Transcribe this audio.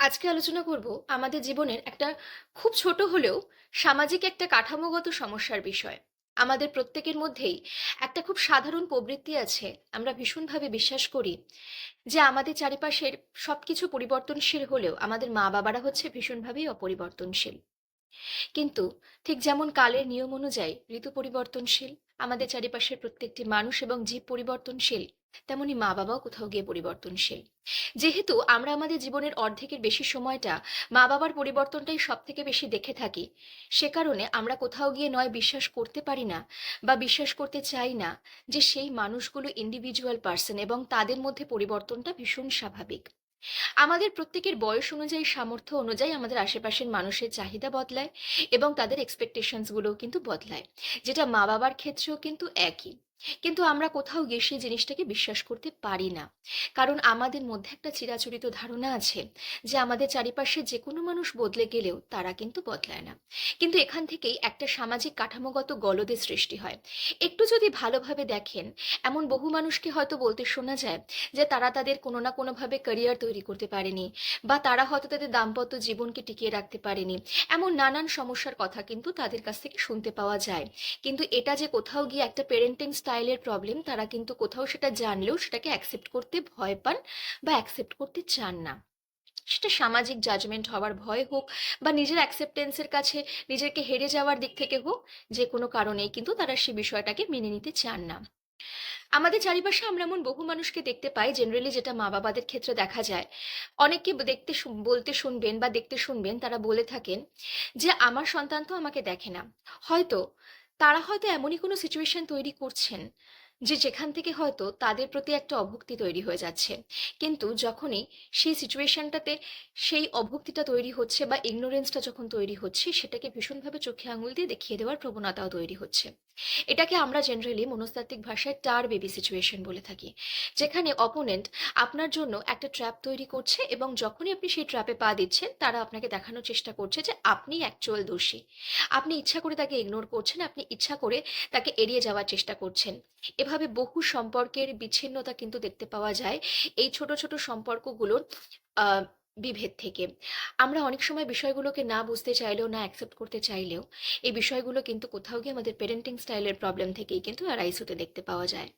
আজকে আলোচনা করব আমাদের জীবনের একটা খুব ছোট হলেও সামাজিক একটা কাঠামোগত সমস্যার বিষয়। আমাদের প্রত্যেকের মধ্যেই একটা খুব সাধারণ প্রবৃত্তি আছে, আমরা ভীষণভাবে বিশ্বাস করি, যে আমাদের চারিপাশের সব কিছু পরিবর্তনশীল হলেও আমাদের মা বাবারা হচ্ছে ভীষণভাবেই অপরিবর্তনশীল। কিন্তু ঠিক যেমন কালের নিয়ম অনুযায়ী ঋতু পরিবর্তনশীল, আমাদের চারিপাশের প্রত্যেকটি মানুষ এবং জীব পরিবর্তনশীল তেমনি মা বাবাও কোথাও গিয়ে পরিবর্তনশীল। যেহেতু আমরা আমাদের জীবনের অর্ধেকের বেশি সময়টা মা বাবার পরিবর্তনটাই সব থেকে বেশি দেখে থাকি, সে কারণে আমরা কোথাও গিয়ে নয় বিশ্বাস করতে পারি না বা বিশ্বাস করতে চাই না যে সেই মানুষগুলো ইন্ডিভিজুয়াল পার্সন এবং তাদের মধ্যে পরিবর্তনটা ভীষণ স্বাভাবিক। আমাদের প্রত্যেকের বয়স অনুযায়ী, সামর্থ্য অনুযায়ী আমাদের আশেপাশের মানুষের চাহিদা বদলায় এবং তাদের এক্সপেকটেশনসগুলোও কিন্তু বদলায়, যেটা মা বাবার ক্ষেত্রেও কিন্তু একই। কিন্তু আমরা কোথাও গিয়ে সেই জিনিসটাকে বিশ্বাস করতে পারি না। কারণ আমাদের মধ্যে একটা চিরাচরিত ধারণা আছে যে আমাদের চারিপাশে যে কোনো মানুষ বদলে গেলেও তারা কিন্তু বদলায় না। কিন্তু এখান থেকেই একটা সামাজিক কাঠামোগত গলদের সৃষ্টি হয়। একটু যদি ভালোভাবে দেখেন, এমন বহু মানুষকে হয়তো বলতে শোনা যায় যে তারা তাদের কোনো না কোনোভাবে ক্যারিয়ার তৈরি করতে পারেনি বা তারা হয়তো তাদের দাম্পত্য জীবনকে টিকিয়ে রাখতে পারেনি। এমন নানান সমস্যার কথা কিন্তু তাদের কাছ থেকে শুনতে পাওয়া যায়। কিন্তু এটা যে কোথাও গিয়ে একটা পেরেন্টিং স্টাইলের প্রবলেম তারা কিন্তু কোথাও সেটা জানলেও সেটাকে অ্যাকসেপ্ট করতে ভয় পান বা অ্যাকসেপ্ট করতে চান না। সেটা সামাজিক জাজমেন্ট হওয়ার ভয় হোক বা নিজের অ্যাকসেপ্টেন্সের কাছে নিজেকে হেরে যাওয়ার দিক থেকে হোক, যে কোনো কারণেই কিন্তু তারা সে বিষয়টাকে মেনে নিতে চান না। আমাদের চারিপাশে আমরা এমন বহু মানুষকে দেখতে পাই জেনারেলি যেটা মা বাবাদের ক্ষেত্রে দেখা যায়। অনেককে দেখতে বলতে শুনবেন বা দেখতে শুনবেন, তারা বলে থাকেন যে, আমার সন্তান তো আমাকে দেখে না। হয়তো তারা হয়তো এমনই কোনো সিচুয়েশন তৈরি করছেন, যে যেখান থেকে হয়তো তাদের প্রতি একটা অভক্তি তৈরি হয়ে যাচ্ছে। কিন্তু যখনই সেই সিচুয়েশনটাতে সেই অভক্তিটা তৈরি হচ্ছে বা ইগনোরেন্সটা যখন তৈরি হচ্ছে, সেটাকে ভীষণভাবে চোখে আঙুল দিয়ে দেখিয়ে দেওয়ার প্রবণতাও তৈরি হচ্ছে। এটাকে আমরা জেনারেলি মনস্তাত্ত্বিক ভাষায় টার বেবি সিচুয়েশন বলে থাকি, যেখানে অপোনেন্ট আপনার জন্য একটা ট্র্যাপ তৈরি করছে এবং যখনই আপনি সেই ট্র্যাপে পা দিচ্ছেন, তারা আপনাকে দেখানোর চেষ্টা করছে যে আপনি অ্যাকচুয়াল দোষী। আপনি ইচ্ছা করে তাকে ইগনোর করছেন, আপনি ইচ্ছা করে তাকে এড়িয়ে যাওয়ার চেষ্টা করছেন। এভাবে বহু সম্পর্কের বিচ্ছিন্নতা কিন্তু দেখতে পাওয়া যায়। এই ছোট ছোট সম্পর্কগুলোর বিভেদ থেকে। আমরা অনেক সময় বিষয়গুলোকে না বুঝতে চাইলেও, না অ্যাকসেপ্ট করতে চাইলেও, এই বিষয়গুলো কিন্তু কোথাও গিয়ে আমাদের পেরেন্টিং স্টাইলের প্রবলেম থেকেই কিন্তু অ্যারাইজ হতে দেখতে পাওয়া যায়।